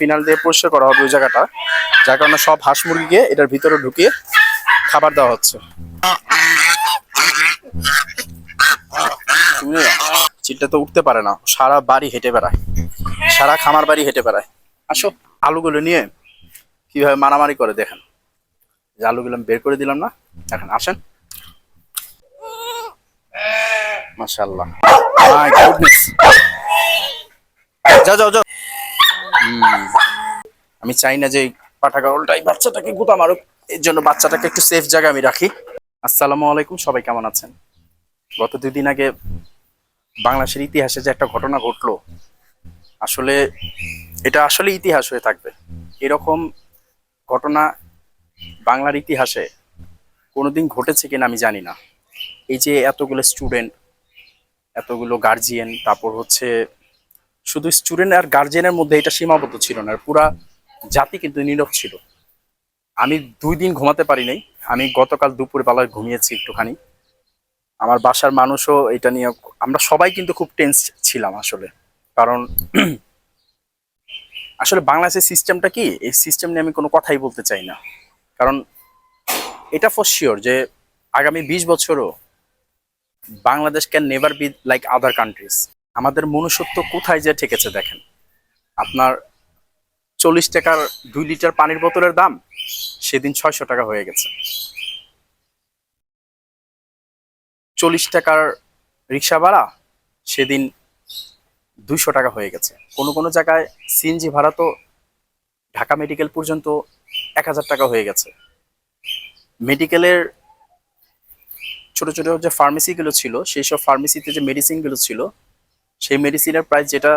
Final দিয়ে পরিষ্কার করা হবে ওই জায়গাটা, যার কারণে সব হাঁস মুরগিকে এটার ভিতরে ঢুকিয়ে খাবার দেওয়া হচ্ছে। চিলটা তো উঠতে পারে না, সারা বাড়ি হেঁটে বেড়ায়, সারা খামার বাড়ি হেঁটে বেড়ায়। আসো, আলুগুলো নিয়ে কীভাবে মারামারি করে দেখেন। যে আলুগুলো আমি বের করে দিলাম না, এখন আসেন। মাশাআল্লাহ। মাই গুডনেস যাও যাও যাও। আমি চাই না যে এই পাঠা কাগলটাই বাচ্চাটাকে গুতা মারুক। এর জন্য বাচ্চাটাকে একটু সেফ জায়গায় আমি রাখি। আসসালামু আলাইকুম, সবাই কেমন আছেন? গত দুই দিন আগে বাংলাদেশের ইতিহাসে যে একটা ঘটনা ঘটলো, আসলে এটা আসলে ইতিহাস হয়ে থাকবে। এরকম ঘটনা বাংলার ইতিহাসে কোনোদিন ঘটেছে কিনা আমি জানি না। এই যে এতগুলো স্টুডেন্ট এতগুলো গার্জিয়ান তারপর হচ্ছে শুধু স্টুডেন্ট আর গার্জেনের মধ্যে এটা সীমাবদ্ধ ছিল না পুরা জাতি কিন্তু নীরব ছিল। আমি দুই দিন ঘুমাতে পারি নাই, আমি গতকাল দুপুর বেলায় ঘুমিয়েছি একটুখানি। আমার বাসার মানুষও এটা নিয়ে, আমরা সবাই কিন্তু খুব টেন্স ছিলাম আসলে। কারণ আসলে বাংলাদেশের সিস্টেমটা কি? এই সিস্টেম নিয়ে আমি কোনো কথাই বলতে চাই না। কারণ এটা ফর শিওর যে আগামী বিশ বছরও Bangladesh can never be like other countries আমাদের মনুষ্যত্ব কোথায় যে ঠেকেছে দেখেন। আপনার চল্লিশ টাকার দুই লিটার পানির বোতলের দাম সেদিন ছয়শো টাকা হয়ে গেছে। চল্লিশ টাকার রিক্সা ভাড়া সেদিন দুইশো টাকা হয়ে গেছে। কোনো কোনো জায়গায় সিএনজি ভাড়া তো ঢাকা মেডিকেল পর্যন্ত এক হাজার টাকা হয়ে গেছে। মেডিকেলের ছোট ছোট যে ফার্মেসিগুলো ছিল, সেই সব ফার্মেসিতে যে মেডিসিনগুলো ছিল সেই মেডিসিনের প্রাইস যেটা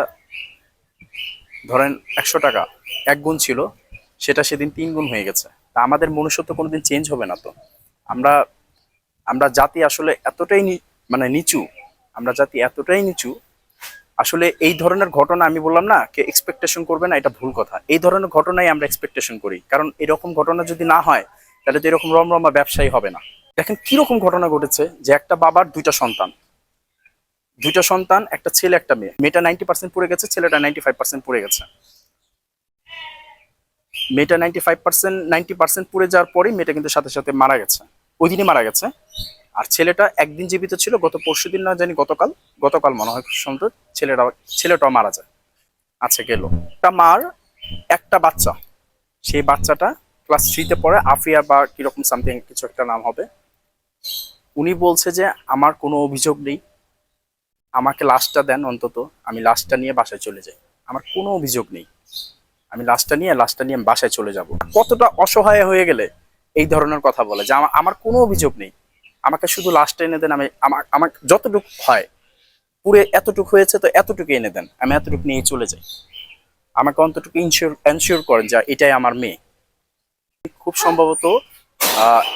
ধরেন একশো টাকা, এক গুণ ছিল, সেটা সেদিন তিন গুণ হয়ে গেছে। তা আমাদের মনুষ্যত্ব কোনোদিন চেঞ্জ হবে না তো। আমরা আমরা জাতি আসলে এতটাই মানে নিচু, আমরা জাতি এতটাই নিচু, আসলে এই ধরনের ঘটনা আমি বললাম না, কে এক্সপেকটেশন করবে না, এটা ভুল কথা। এই ধরনের ঘটনাই আমরা এক্সপেকটেশন করি। কারণ এরকম ঘটনা যদি না হয়, তাহলে তো এরকম রমরমা ব্যবসায়ী হবে না। দেখেন কীরকম ঘটনা ঘটেছে যে একটা বাবার দুইটা সন্তান। দুইটা সন্তান, একটা ছেলে, একটা মেয়ে। মেয়েটা নাইনটি পার্সেন্ট পড়ে গেছে, ছেলেটা নাইনটি ফাইভ পড়ে গেছে। মেয়েটা ninety five percent ninety percent পড়ে যাওয়ার পরেই মেয়েটা কিন্তু সাথে সাথে মারা গেছে। ওই দিনই মারা গেছে। আর ছেলেটা একদিন জীবিত ছিল, গত পরশু দিন, না জানি গতকাল গতকাল মনে হয় সম্ভবত ছেলেটা, ছেলেটাও মারা যায়। আচ্ছা গেল। তা মার একটা বাচ্চা। সেই বাচ্চাটা ক্লাস থ্রিতে পড়ে, আফিয়া বা কীরকম সামথিং কিছু একটা নাম হবে। উনি বলছে যে, আমার কোনো অভিযোগ নেই। আমাকে লাস্টটা দেন অন্তত, আমি লাস্টটা নিয়ে বাসায় চলে যাই। আমার কোনো অভিযোগ নেই। আমি লাস্টটা নিয়ে লাস্টটা নিয়ে আমি বাসায় চলে যাব। কতটা অসহায় হয়ে গেলে এই ধরনের কথা বলে যে আমার কোনো অভিযোগ নেই। আমাকে শুধু লাশটা এনে দেন, আমি আমার আমার যতটুকু হয়, পুরে এতটুকু হয়েছে তো এতটুকু এনে দেন। আমি এতটুকু নিয়ে চলে যাই। আমাকে অন্তটুকু ইনশিওর এনশিওর করেন যে এটাই আমার মেয়ে। খুব সম্ভবত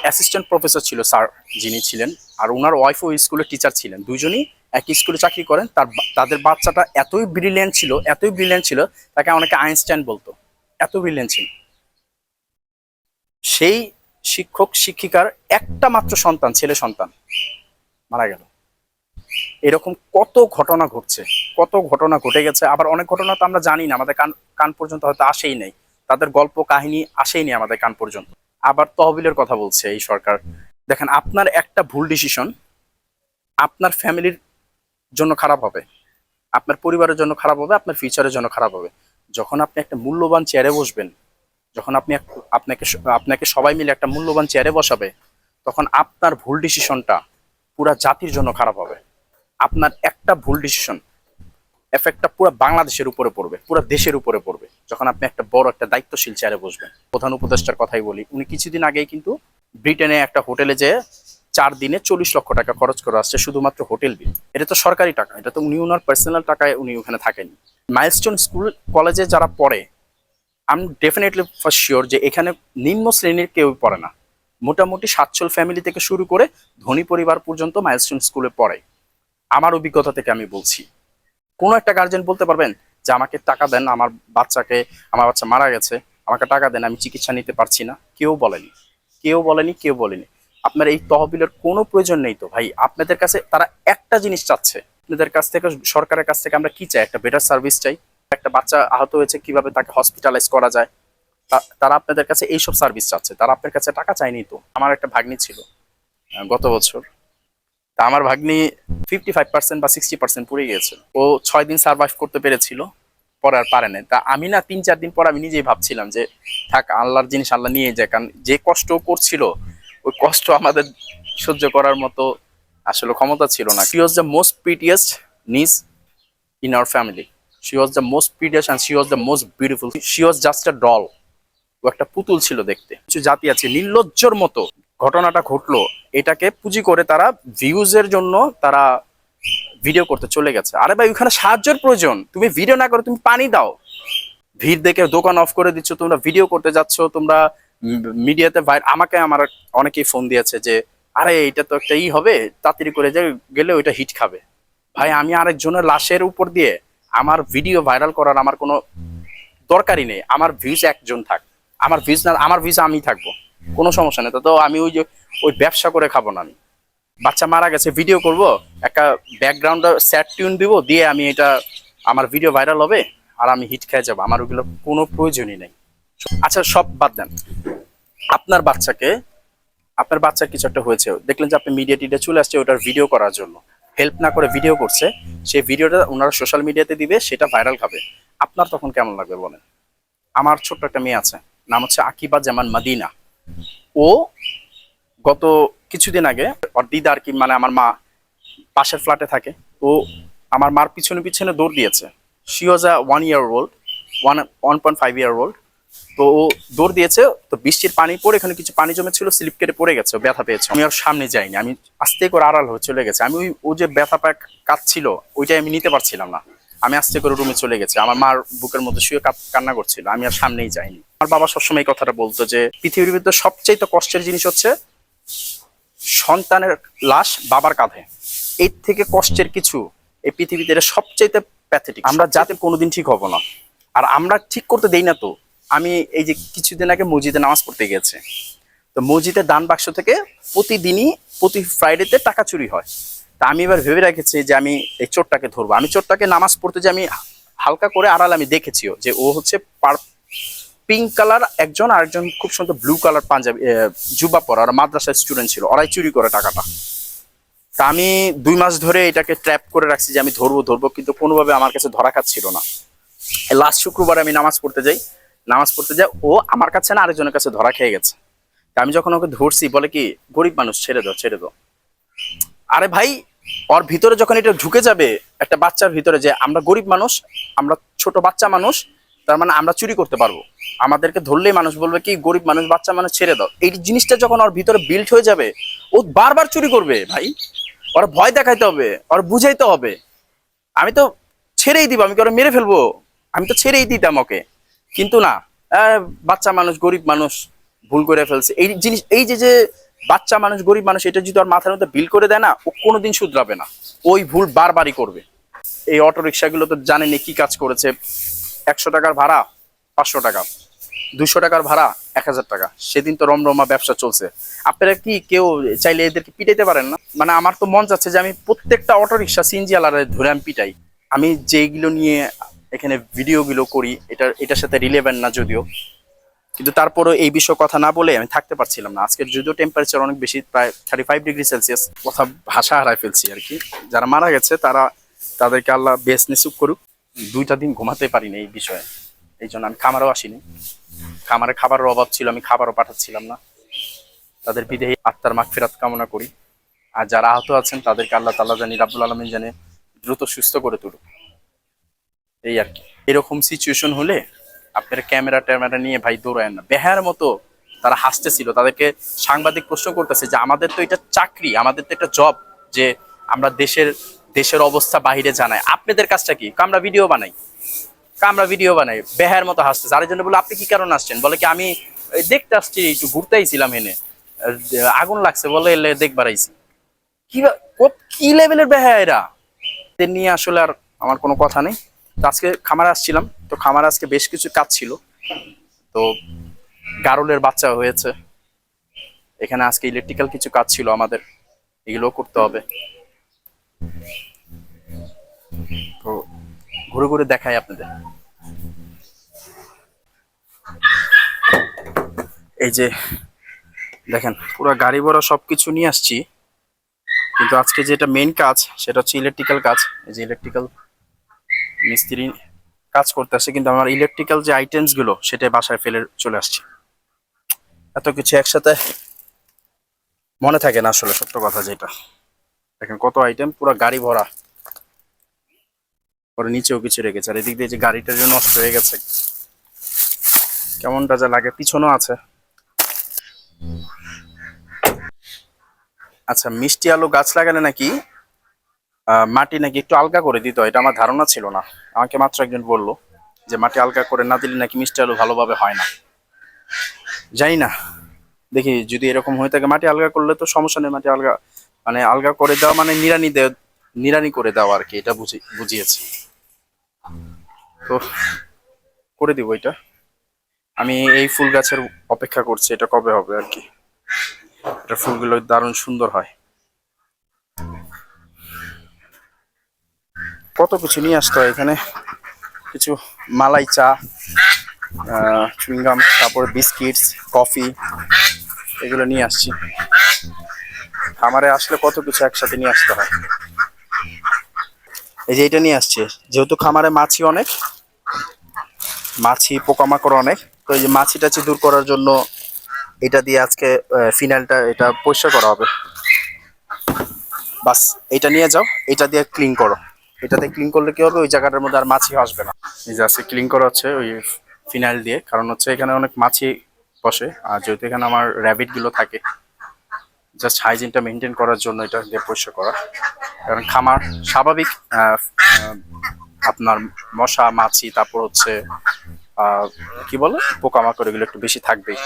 অ্যাসিস্ট্যান্ট প্রফেসর ছিল স্যার যিনি ছিলেন, আর ওনার ওয়াইফও স্কুলের টিচার ছিলেন। দুজনই একই স্কুলে চাকরি করেন, তার তাদের বাচ্চাটা এতই ব্রিলিয়েন্ট ছিল, এতই ব্রিলিয়েন্ট ছিল, তাকে অনেকে আইনস্টাইন বলতো। এত ব্রিলিয়েন্ট ছিল। সেই শিক্ষক, শিক্ষিকার একটা মাত্র সন্তান, ছেলে সন্তান মারা গেল। এরকম কত ঘটনা ঘটছে, কত ঘটনা ঘটে গেছে। আবার অনেক ঘটনা তো আমরা জানি না, আমাদের কান কান পর্যন্ত হয়তো আসেই নেই। তাদের গল্প, কাহিনী আসেই আসেইনি আমাদের কান পর্যন্ত। আবার তহবিলের কথা বলছে এই সরকার। দেখেন, আপনার একটা ভুল ডিসিশন আপনার ফ্যামিলির জন্য খারাপ হবে। আপনার পরিবারের জন্য খারাপ হবে, আপনার ফিউচারের জন্য খারাপ হবে। যখন আপনি একটা মূল্যবান চেয়ারে বসবেন, যখন আপনি আপনাকে আপনাকে সবাই মিলে একটা মূল্যবান চেয়ারে বসাবে, তখন আপনার ভুল ডিসিশনটা পুরা জাতির জন্য খারাপ হবে। আপনার একটা ভুল ডিসিশন এফেক্টটা পুরো বাংলাদেশের উপরে পড়বে, পুরো দেশের উপরে পড়বে। যখন আপনি একটা বড় একটা দায়িত্বশীল চেয়ারে বসবেন। প্রধান উপদেষ্টার কথাই বলি, উনি কিছুদিন আগেই কিন্তু ব্রিটেনে একটা হোটেলে যে চার দিনে চল্লিশ লক্ষ টাকা খরচ করে আসছে শুধুমাত্র হোটেল বিল। এটা তো সরকারি টাকা, এটা তো উনি ওনার পার্সোনাল টাকায় উনি ওখানে থাকেন। মাইলস্টোন স্কুল কলেজে যারা পড়ে আমি ডেফিনেটলি ফার্স্ট শিওর যে এখানে নিম্ন শ্রেণির কেউ পড়ে না। মোটামুটি সাতচল ফ্যামিলি থেকে শুরু করে ধনী পরিবার পর্যন্ত মাইলস্টোন স্কুলে পড়ে। আমার অভিজ্ঞতা থেকে আমি বলছি। কোনো একটা গার্জেন বলতে পারবেন যে আমাকে টাকা দেন, আমার বাচ্চাকে, আমার বাচ্চা মারা গেছে, আমাকে টাকা দেন, আমি চিকিৎসা নিতে পারছি না। কেউ বলেনি। কেউ বলেনি কেউ বলেনি। আপনার এই তহবিলের কোনো প্রয়োজন নেই তো ভাই। আপনাদের কাছে তারা একটা জিনিস চাচ্ছে। আপনাদের কাছ থেকে, সরকারের কাছ থেকে আমরা কি চাই? একটা বেটার সার্ভিস চাই? একটা বাচ্চা আহত হয়েছে, কীভাবে তাকে হসপিটালাইজ করা যায়? তারা আপনাদের কাছে এইসব সার্ভিস চাচ্ছে। তারা আপনার কাছে টাকা চায়নি তো। আমার একটা ভাগ্নি ছিল গত বছর। তা আমার ভাগ্নি ফিফটি ফাইভ পার্সেন্ট বা সিক্সটি পার্সেন্ট পুড়ে গিয়েছে। ও ছয় দিন সার্ভাইভ করতে পেরেছিল, পরে আর পারে না তা আমি না তিন চার দিন পর আমি নিজেই ভাবছিলাম যে, থাক, আল্লাহর জিনিস আল্লাহ নিয়ে যায় কারণ যে কষ্ট করছিল ওই কষ্ট আমাদের সহ্য করার মতো আসলে ক্ষমতা ছিল না। She was the most prettiest niece in our family she was the most prettiest and she was the most beautiful she was just a doll ও একটা পুতুল ছিল দেখতে। কিছু জাতি আছে, নির্লজ্জর মতো। ঘটনাটা ঘটলো। এটাকে পুঁজি করে তারা ভিউজের জন্য তারা ভিডিও করতে চলে গেছে। আরে ভাই, ওখানে সাহায্যের প্রয়োজন। তুমি ভিডিও না করে তুমি পানি দাও। ভিড় দেখে দোকান অফ করে দিচ্ছ, তোমরা ভিডিও করতে যাচ্ছ, তোমরা মিডিয়াতে ভাই, আমাকে আমার অনেকেই ফোন দিয়েছে যে, আরে এটা তো একটা ই হবে, তাড়াতাড়ি করে যে গেলে ওইটা হিট খাবে। ভাই, আমি আরেকজনের লাশের উপর দিয়ে আমার ভিডিও ভাইরাল করার আমার কোনো দরকারই নেই। আমার ভিউজ একজন থাক। আমার ভিউজ না, আমার ভিউজ আমি থাকব। কোনো সমস্যা নেই। তো আমি ওই যে, ওই ব্যবসা করে খাব না আমি। বাচ্চা মারা গেছে ভিডিও করব, একটা ব্যাকগ্রাউন্ডে স্যাড টিউন দিব, দিয়ে আমি এটা, আমার ভিডিও ভাইরাল হবে, আর আমি হিট খেয়ে যাব। আমার ওগুলো কোনো প্রয়োজনই নেই। আচ্ছা সব বাদ দেন। আপনার বাচ্চাকে, আপনার বাচ্চার কিছু একটা হয়েছে। দেখলেন যে আপনি মিডিয়া টিডিয়া চলে আসছে ওটার ভিডিও করার জন্য। হেল্প না করে ভিডিও করছে, সেই ভিডিওটা ওনারা সোশ্যাল মিডিয়াতে দিবে, সেটা ভাইরাল খাবে। আপনার তখন কেমন লাগবে বলেন? আমার ছোট্ট একটা মেয়ে আছে, নাম হচ্ছে আকিবা জামান মাদিনা। ও গত কিছুদিন আগে ওর দিদা আর কি মানে আমার মা পাশের ফ্ল্যাটে থাকে, ও আমার মার পিছনে পিছনে দৌড় দিয়েছে। She was a one year old one one point five year old তো ও দৌড় দিয়েছে তো বৃষ্টির পানি পড়ে এখানে কিছু পানি জমেছিল স্লিপ কেটে পড়ে গেছে ব্যথা পেয়েছে। আমি আর সামনে যাইনি আমি আস্তে করে আড়াল হয়ে চলে গেছে। আমি ওই ও যে ব্যথা পায় কাঁদছিল ওইটাই আমি নিতে পারছিলাম না। আমি আস্তে করে রুমে চলে গেছি আমার মার বুকের মধ্যে শুয়ে কান্না করছিল আমি আর সামনেই যাইনি। আমার বাবা সবসময় এই কথাটা বলতো যে পৃথিবীর ভিতরে সবচেয়ে কষ্টের জিনিস হচ্ছে সন্তানের লাশ বাবার কাঁধে। এর থেকে কষ্টের কিছু এই পৃথিবীতে এটা সবচাইতে প্যাথেটিক আমরা যাতে কোনোদিন ঠিক হব না। আর আমরা ঠিক করতে দেই না তো আমি এই যে কিছুদিন আগে মসজিদে নামাজ পড়তে গেছে তো মসজিদের দান বাক্স থেকে প্রতিদিনই, প্রতি ফ্রাইডেতে টাকা চুরি হয়। তা আমি এবার ভেবে রেখেছি যে আমি এই চোরটাকে ধরবো। আমি চোরটাকে নামাজ পড়তে যে আমি হালকা করে আড়াল আমি দেখেছিও যে ও হচ্ছে পিঙ্ক কালার একজন আর একজন খুব সুন্দর ব্লু কালার পাঞ্জাবি জুব্বা পরা। ওরা মাদ্রাসার স্টুডেন্ট ছিল। ওরাই চুরি করে টাকাটা। তা আমি দুই মাস ধরে এটাকে ট্র্যাপ করে রাখছি যে আমি ধরবো ধরবো, কিন্তু কোনোভাবে আমার কাছে ধরা খাচ্ছিল না। লাস্ট শুক্রবার আমি নামাজ পড়তে যাই। নামাজ পড়তে যায়, ও আমার কাছে না আরেকজনের কাছে ধরা খেয়ে গেছে। তা আমি যখন ওকে ধরছি, বলে কি, গরিব মানুষ, ছেড়ে দাও ছেড়ে দাও। আরে ভাই, ওর ভিতরে যখন এটা ঢুকে যাবে, একটা বাচ্চার ভিতরে যে আমরা গরিব মানুষ, আমরা ছোট বাচ্চা মানুষ, তার মানে আমরা চুরি করতে পারব। আমাদেরকে ধরলেই মানুষ বলবে কি, গরিব মানুষ, বাচ্চা মানুষ, ছেড়ে দাও। এই জিনিসটা যখন ওর ভিতরে বিল্ড হয়ে যাবে, ও বারবার চুরি করবে ভাই। ওর ভয় দেখাইতে হবে, ওর বুঝাইতে হবে। আমি তো ছেড়েই দিব, আমি কি ওরা মেরে ফেলব? আমি তো ছেড়েই দিতাম ওকে। কিন্তু না বাচ্চা মানুষ, গরিব মানুষ ভুল করে ফেলছে। এই জিনিস, এই যে যে বাচ্চা মানুষ, গরিব মানুষ, এটা যদি ওর মাথার মধ্যে বিল করে দেয় না, ও কোনোদিন শুধরাবে না। ওই ভুল বারবারই করবে। এই অটো রিক্সাগুলো তো জানেনি কি কাজ করেছে। একশো টাকার ভাড়া, পাঁচশো টাকা। দুশো টাকার ভাড়া, এক হাজার টাকা। সেদিন তো রমরমা ব্যবসা চলছে। আপনারা কি কেউ চাইলে এদেরকে পিটাইতে পারেন না? মানে আমার তো মন যাচ্ছে যে আমি প্রত্যেকটা অটো রিক্সা সিএনজি আলারে ধরে আমি পিটাই। আমি যেগুলো নিয়ে এখানে ভিডিওগুলো করি এটা এটার সাথে রিলেভেন্ট না যদিও। কিন্তু তারপরেও এই বিষয়ে কথা না বলে আমি থাকতে পারছিলাম না। আজকের যদিও টেম্পারেচার অনেক বেশি, প্রায় থার্টি ফাইভ ডিগ্রি সেলসিয়াস কথা ভাষা হারাই ফেলছি আর কি। যারা মারা গেছে, তারা, তাদেরকে আল্লাহ বেশ নিসুক করুক। দুইটা দিন ঘুমাতে পারিনি এই বিষয়ে। এই জন্য আমি খামারও আসিনি। খামারে খাবারের অভাব ছিল, আমি খাবারও পাঠাচ্ছিলাম না। তাদের বিদেহী আত্মার মাগফিরাত কামনা করি। আর যারা আহত আছেন, তাদেরকে আল্লাহ তাল্লাহ জানি রাবুল আলমিন জানে দ্রুত সুস্থ করে তুলুক। এই আর কি। এরকম সিচুয়েশন হলে আপনারা ক্যামেরা ট্যামেরা নিয়ে ভাই দৌড়ায় না। বেহার মতো তারা হাসতেছিল। তাদেরকে সাংবাদিক প্রশ্ন করতেছে যে, আমাদের তো এটা চাকরি, আমাদের তো এটা জব যে আমরা দেশের দেশের অবস্থা বাহিরে জানাই। আপনাদের কাজটা কি? আমরা ভিডিও বানাই। আমরা ভিডিও বানাই। বেহার মতো হাসতেছে। আরেকজনে বলে আপনি কি কারণে আসছেন? বলে কি, আমি দেখতে আসছি, একটু ঘুরতে আইছিলাম এনে আগুন লাগছে বলে এলে দেখবার আইছি কি কি লেভেলের বেহা এরা? নিয়ে আসলে আর আমার কোনো কথা নেই। তো আজকে খামারে আসছিলাম। তো খামারে আজকে বেশ কিছু কাজ ছিল। তো গারলের বাচ্চা হয়েছে। এখানে আজকে ইলেকট্রিক্যাল কিছু কাজ ছিল আমাদের। এগুলো করতে হবে। তো ঘুরে ঘুরে দেখাই আপনাদের। এই যে দেখেন, পুরো গাড়ি ভরা সব কিছু নিয়ে আসছি। কিন্তু আজকে যেটা মেন কাজ, সেটা হচ্ছে ইলেকট্রিক্যাল কাজ। এই যে ইলেকট্রিক্যাল মিস্ত্রি কাজ করতে আসছে কিন্তু আমার ইলেকট্রিক্যাল যে আইটেমসগুলো সেটা বাসায় ফেলে চলে আসছে। এত কিছু একসাথে মনে থাকে না আসলে, সত্য কথা যেটা। দেখেন কত আইটেম পুরো গাড়ি ভরা। পরে নিচেও কিছু রেখেছে, আর এদিক দিয়ে যে গাড়িটা যে নষ্ট হয়ে গেছে, কেমনটা যা লাগে পিছনও আছে। আচ্ছা মিষ্টি আলু গাছ লাগালে নাকি মাটি নাকি একটু আলগা করে দিতে, এটা আমার ধারণা ছিল না। আমাকে মাত্র একজন বলল যে, মাটি আলগা করে না দিলে নাকি মিষ্টি আলু ভালোভাবে হয় না। জানি না। দেখি, যদি এরকম হয়ে থাকে, মাটি আলগা করলে তো সমস্যা নেই, মাটি আলগা মানে আলগা করে দেওয়া মানে নিরানি দেওয়া নিরানি করে দেওয়া আর কি, এটা বুঝি, বুঝিয়েছি। তো, করে দিব এটা। আমি এই ফুল গাছের অপেক্ষা করছি, এটা কবে হবে আর কি। এটা ফুলগুলো দারুণ সুন্দর হয়। কত কিছু নিয়ে আসতে হয় এখানে? কিছু মালাই চা চুইংগাম, তারপরে বিস্কিটস, কফি, এগুলো নিয়ে আসছি। খামারে আসলে কত কিছু একসাথে নিয়ে আসতে হয়? এই যে এটা নিয়ে আসছে। যেহেতু খামারে মাছি অনেক, মাছি, পোকামাকড় অনেক, তো এই যে মাছি টাছি দূর করার জন্য এটা দিয়ে আজকে ফিনাইলটা এটা পরিষ্কার করা হবে। বাস এটা নিয়ে যাও এটা দিয়ে ক্লিন করো। এটাতে ক্লিন করলে কি হবে? ওই জায়গাটার মধ্যে আর মাছি আসবে না। এই যে আজকে ক্লিন করা হচ্ছে ওই ফিনাইল দিয়ে, কারণ হচ্ছে এখানে অনেক মাছি বসে। আর যেহেতু এখানে আমার র্যাবিটগুলো থাকে জাস্ট হাইজিনটা মেনটেন করার জন্য এটা দিয়ে পরিষ্কার করা। কারণ খামার স্বাভাবিক আপনার মশা, মাছি, তারপর হচ্ছে কি বলে? পোকামাকড় এগুলো একটু বেশি থাকবেই।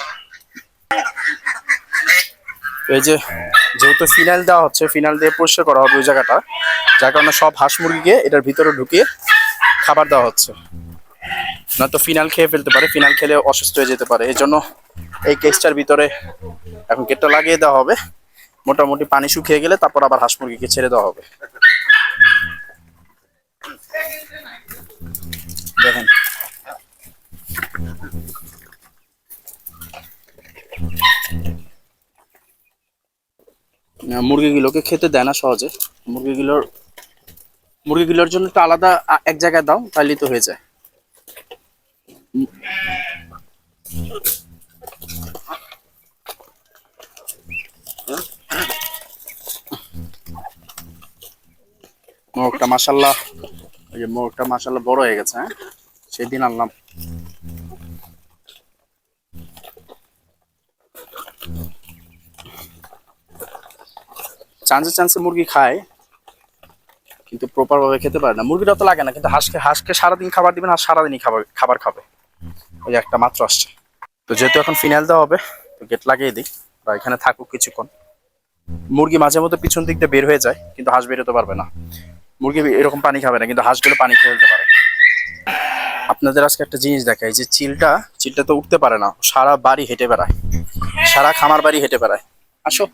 এই যে যেহেতু ফিনাইল দেওয়া হচ্ছে ফিনাইল দিয়ে পরিষ্কার করা হবে ওই জায়গাটা। যার কারণে সব হাঁস মুরগিকে এটার ভিতরে ঢুকিয়ে খাবার দেওয়া হচ্ছে। না তো ফিনাইল খেয়ে ফেলতে পারে ফিনাইল খেলে অসুস্থ হয়ে যেতে পারে। এই জন্য এই কেসটার ভিতরে এখন গেটটা লাগিয়ে দেওয়া হবে। মোটামুটি পানি শুকিয়ে গেলে তারপর আবার হাঁস মুরগিকে ছেড়ে দেওয়া হবে। দেখেন। মুরগিগুলোকে খেতে দেয় না সহজে। মুরগিগুলোর মুরগিগুলোর জন্য একটু আলাদা এক জায়গায় দাও তাহলেই তো হয়ে যায়। মোরগটা মাসাল্লাহ ওই যে মোরগটা মাসাল্লাহ বড় হয়ে গেছে হ্যাঁ? সেদিন আনলাম। চান্সে চান্সে মুরগি খায়, কিন্তু প্রপার ভাবে খেতে পারে না। মুরগিটা তো লাগে না, কিন্তু হাঁসকে হাঁসকে সারাদিন খাবার দিবেন আর সারাদিনই খাবার খাবার খাবে। ওই একটা মাত্র আসছে। তো যেহেতু এখন ফিনাইল দেওয়া হবে, তো গেট লাগিয়ে দিই, বা এখানে থাকুক কিছুক্ষণ। মুরগি মাঝে মধ্যে পিছন দিক দিয়ে বের হয়ে যায়, কিন্তু হাঁস বেরোতে পারবে না। মুরগি এরকম পানি খাবে না, কিন্তু হাঁসগুলো পানি খেয়ে ফেলতে পারে। আপনাদের আজকে একটা জিনিস দেখায় যে চিলটা চিলটা তো উঠতে পারে না, সারা বাড়ি হেঁটে বেড়ায়। সারা খামার বাড়ি হেঁটে বেড়ায়। আসো।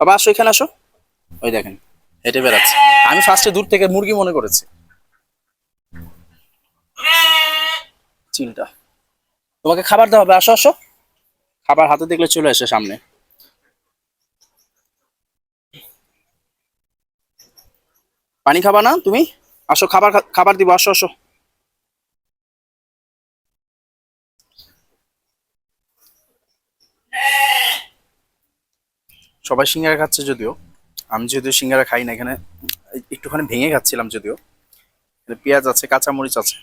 বাবা, আসো, এখানে আসো। ওই দেখেন, হেঁটে বেড়াচ্ছে। আমি ফার্স্টে দূর থেকে মুরগি মনে করেছি। চিলটা। তোমাকে খাবার দেওয়া হবে, আসো আসো। খাবার হাতে দেখলে চলে আসে সামনে। পানি খাবা না, তুমি? আসো, খাবার খাবার দিব, আসো আসো। সবাই সিঙ্গারা খাচ্ছে যদিও। আমি যদিও সিঙ্গারা খাই না, এখানে একটুখানি ভেঙে খাচ্ছিলাম যদিও। পেঁয়াজ আছে, কাঁচামরিচ আছে।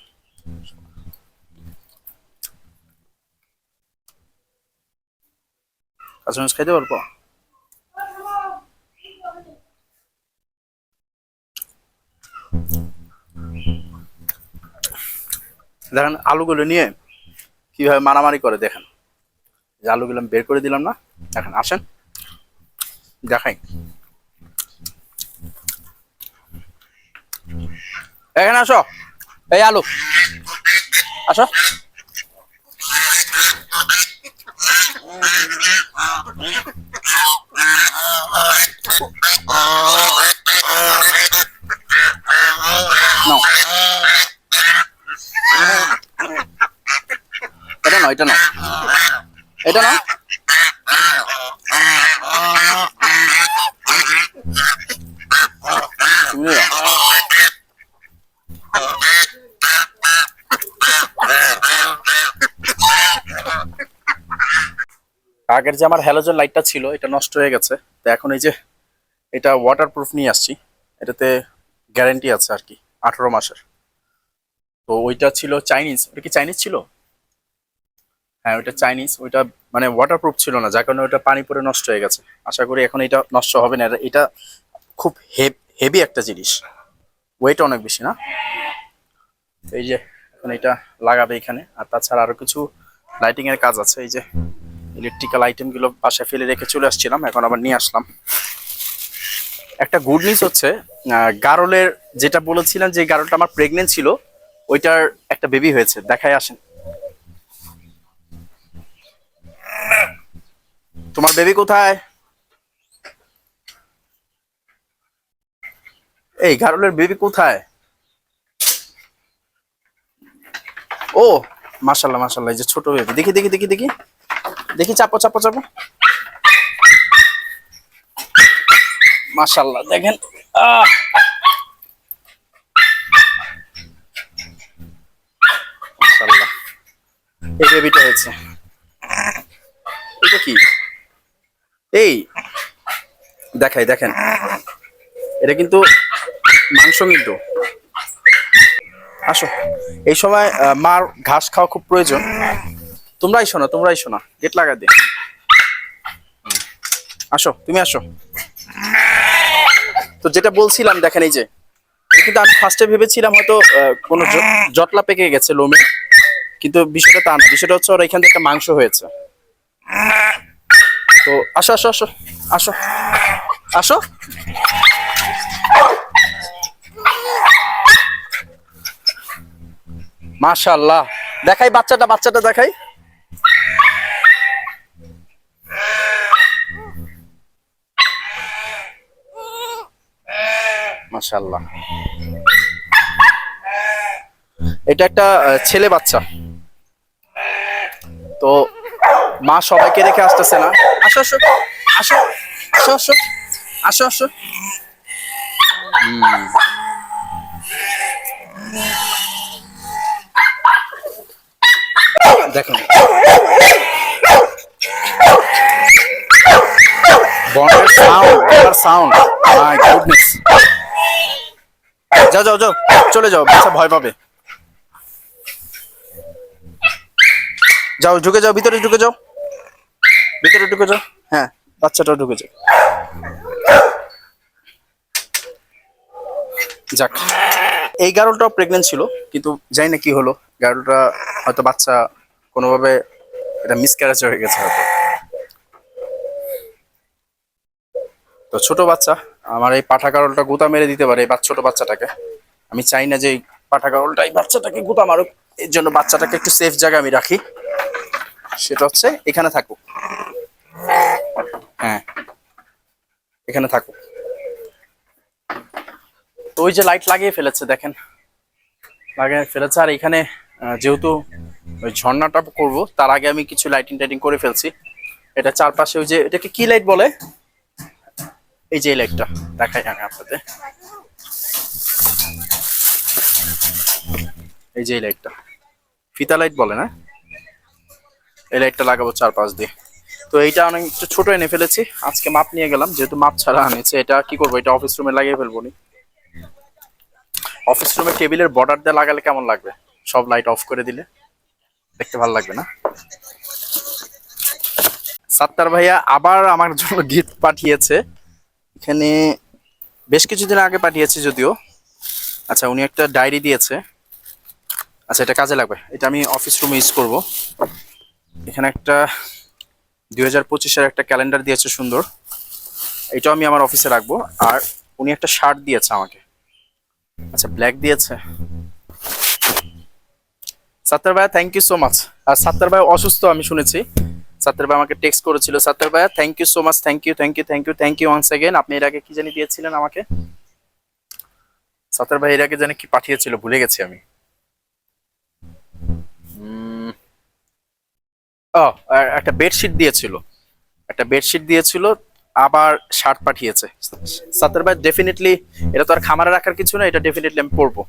কাঁচামরিচ খাইতে পারব? দেখেন আলুগুলো নিয়ে কীভাবে মারামারি করে দেখেন। যে আলুগুলো বের করে দিলাম না, দেখেন, আসেন। দেখাই এখানে আসো এই আলু আসো নাও। এটা নাও এটা নাও এটা না তুমি নিয়ে যাও। আগের যে আমার হ্যালোজেন লাইটটা ছিল, এটা নষ্ট হয়ে গেছে। তো এখন এই যে এটা ওয়াটার প্রুফ নিয়ে আসছি, এটাতে গ্যারেন্টি আছে আর কি, আঠারো মাসের। তো ওইটা ছিল চাইনিজ ওটা কি চাইনিজ ছিল? হ্যাঁ ওইটা চাইনিজ ওইটা মানে ওয়াটার প্রুফ ছিল না, যার কারণে ওটা পানি পরে নষ্ট হয়ে গেছে। আশা করি এখন এটা নষ্ট হবে না এটা- খুব হেভি একটা জিনিস। ওয়েট অনেক বেশি না? এই যে, এখন এটা লাগাবে এখানে, আর তাছাড়া আরও কিছু লাইটিং এর কাজ আছে, এই যে ইলেকট্রিক্যাল আইটেমগুলো বাসায় ফেলে রেখে চলে আসছিলাম, এখন আবার নিয়ে আসলাম। একটা গুড নিউজ হচ্ছে গারলের যেটা বলেছিলাম যে গারলটা আমার প্রেগনেন্ট ছিল, ওইটার একটা বেবি হয়েছে দেখায় আসেন। তোমার বেবি কোথায়? এই, গারলের বেবি কোথায়? ও মাশাল্লাহ এই যে ছোট বেবি দেখি দেখি দেখি দেখি। দেখি চাপো চাপো চাপো। মাশাল্লাহ দেখেন। আহ। হয়েছে। এটা কি? এই, দেখাই, দেখেন। এটা কিন্তু মাংস কিন্তু আসো। এই সময় মার ঘাস খাওয়া খুব প্রয়োজন। তোমরাই তোমরা আইসো না গেট লাগা দিয়ে আসো, তুমি আসো। তো যেটা বলছিলাম, দেখেন এই যে কিন্তু আমি ফার্স্টে ভেবেছিলাম হয়তো কোনো জটলা পেকে গেছে লোমে, কিন্তু বিষয়টা তা না, বিষয়টা হচ্ছে ওর এখান থেকে মাংস হয়েছে। তো আসো আসো আসো আসো আসো। মাশাল্লাহ দেখাই বাচ্চাটা বাচ্চাটা দেখাই। মাশাল্লাহ এটা একটা ছেলে বাচ্চা। তো মা সবাইকে রেখে আসতেছে না। আসো আসো আসো আসো আসো আসো আসো। দেখুন বন্ডের সাউন্ড এবার সাউন্ড মাই গুডনেস যাও যাও যাও। চলে যাও, বাচ্চা ভয় পাবে। যাও, ঢুকে যাও, ভিতরে ঢুকে যাও। ভিতরে ঢুকে যাও। হ্যাঁ বাচ্চাটা ঢুকে যাও যাক। এই গারলটাও প্রেগনেন্ট ছিল, কিন্তু জানি না কি হলো। গারলটা হয়তো বাচ্চা কোনোভাবে এটা মিসক্যারেজ হয়ে গেছে হয়তো। তো ছোট বাচ্চা, আমার এই পাঠা গারলটা গুতা মেরে দিতে পারে এই ছোট বাচ্চাটাকে। আমি চাই না যে এই পাঠা গারলটা এই বাচ্চাটাকে গুতা মারুক, এর জন্য বাচ্চাটাকে একটু সেফ জায়গায় আমি রাখি। সেটা হচ্ছে এখানে থাকুক। হ্যাঁ এখানে থাকুক। তো ওই যে লাইট লাগিয়ে ফেলেছে, দেখেন। লাগিয়ে ফেলেছে, আর এখানে যেহেতু ওই ঝর্ণাটা করব, তার আগে আমি কিছু লাইটিং টাইটিং করে ফেলছি। এটা চারপাশে ওই যে, এটাকে কি লাইট বলে? এই যে লাইটটা দেখাই আমি আপনাদের। এই যে লাইটটা ফিতা লাইট বলে, না? এই লাইটটা লাগাবো চারপাশ দিয়ে। তো এইটা অনেক একটু ছোট এনে ফেলেছি, আজকে মাপ নিয়ে গেলাম, যেহেতু মাপ ছাড়া আনেছে এটা কি করব? এটা অফিস রুমে লাগিয়ে ফেলব নি। অফিস রুমে টেবিলের বর্ডার দিয়ে লাগালে কেমন লাগবে? সব লাইট অফ করে দিলে। দেখতে ভালো লাগবে না। সাত্তার ভাইয়া আবার আমার জন্য গিফট পাঠিয়েছে। এখানে বেশ কিছুদিন আগে পাঠিয়েছে যদিও। আচ্ছা উনি একটা ডায়েরি দিয়েছে। আচ্ছা এটা কাজে লাগবে। এটা আমি অফিস রুমে ইউজ করব। এখানে একটা দুই হাজার পঁচিশের একটা ক্যালেন্ডার দিয়েছে সুন্দর। এটাও আমি আমার অফিসে রাখব। আর উনি একটা শার্ট দিয়েছে আমাকে। আচ্ছা ব্ল্যাক দিয়েছে। সাত্তার ভাইয়া থ্যাংক ইউ সো মাচ আর সাত্তার ভাই অসুস্থ, আমি শুনেছি। সাত্তার ভাই আমাকে টেক্সট করেছিল, সাত্তার ভাইয়া thank you so much thank you thank you thank you thank you once again আপনি এর আগে কি জানি দিয়েছিলেন আমাকে? সাত্তার ভাই এর আগে জানি কি পাঠিয়েছিল, ভুলে গেছি আমি। ও একটা বেডশিট দিয়েছিল। একটা বেডশিট দিয়েছিল, আবার শার্ট পাঠিয়েছে। সাতের ভাই ডেফিনেটলি এটা তো আর খামারে রাখার কিছু না, এটা ডেফিনেটলি আমি পরবো।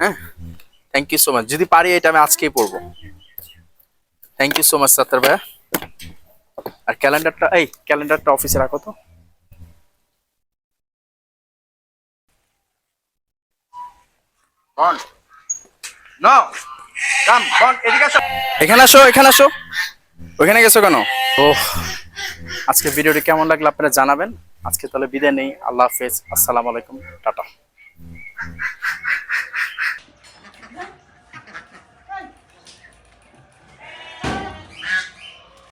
হ্যাঁ? থ্যাংক ইউ সো মাচ যদি পারি এটা আমি আজকেই পড়ব। Thank you so much Sattar ভাইয়া। আর ক্যালেন্ডারটা এই ক্যালেন্ডারটা অফিসে রাখো তো। এখানে আসো এখানে আসো। ওখানে গেছো কেন? ও আজকে ভিডিওটি কেমন লাগল আপনারা জানাবেন। আজকে তাহলে বিদায় নেই। আল্লাহ হাফেজ। আসসালামু আলাইকুম। টাটা।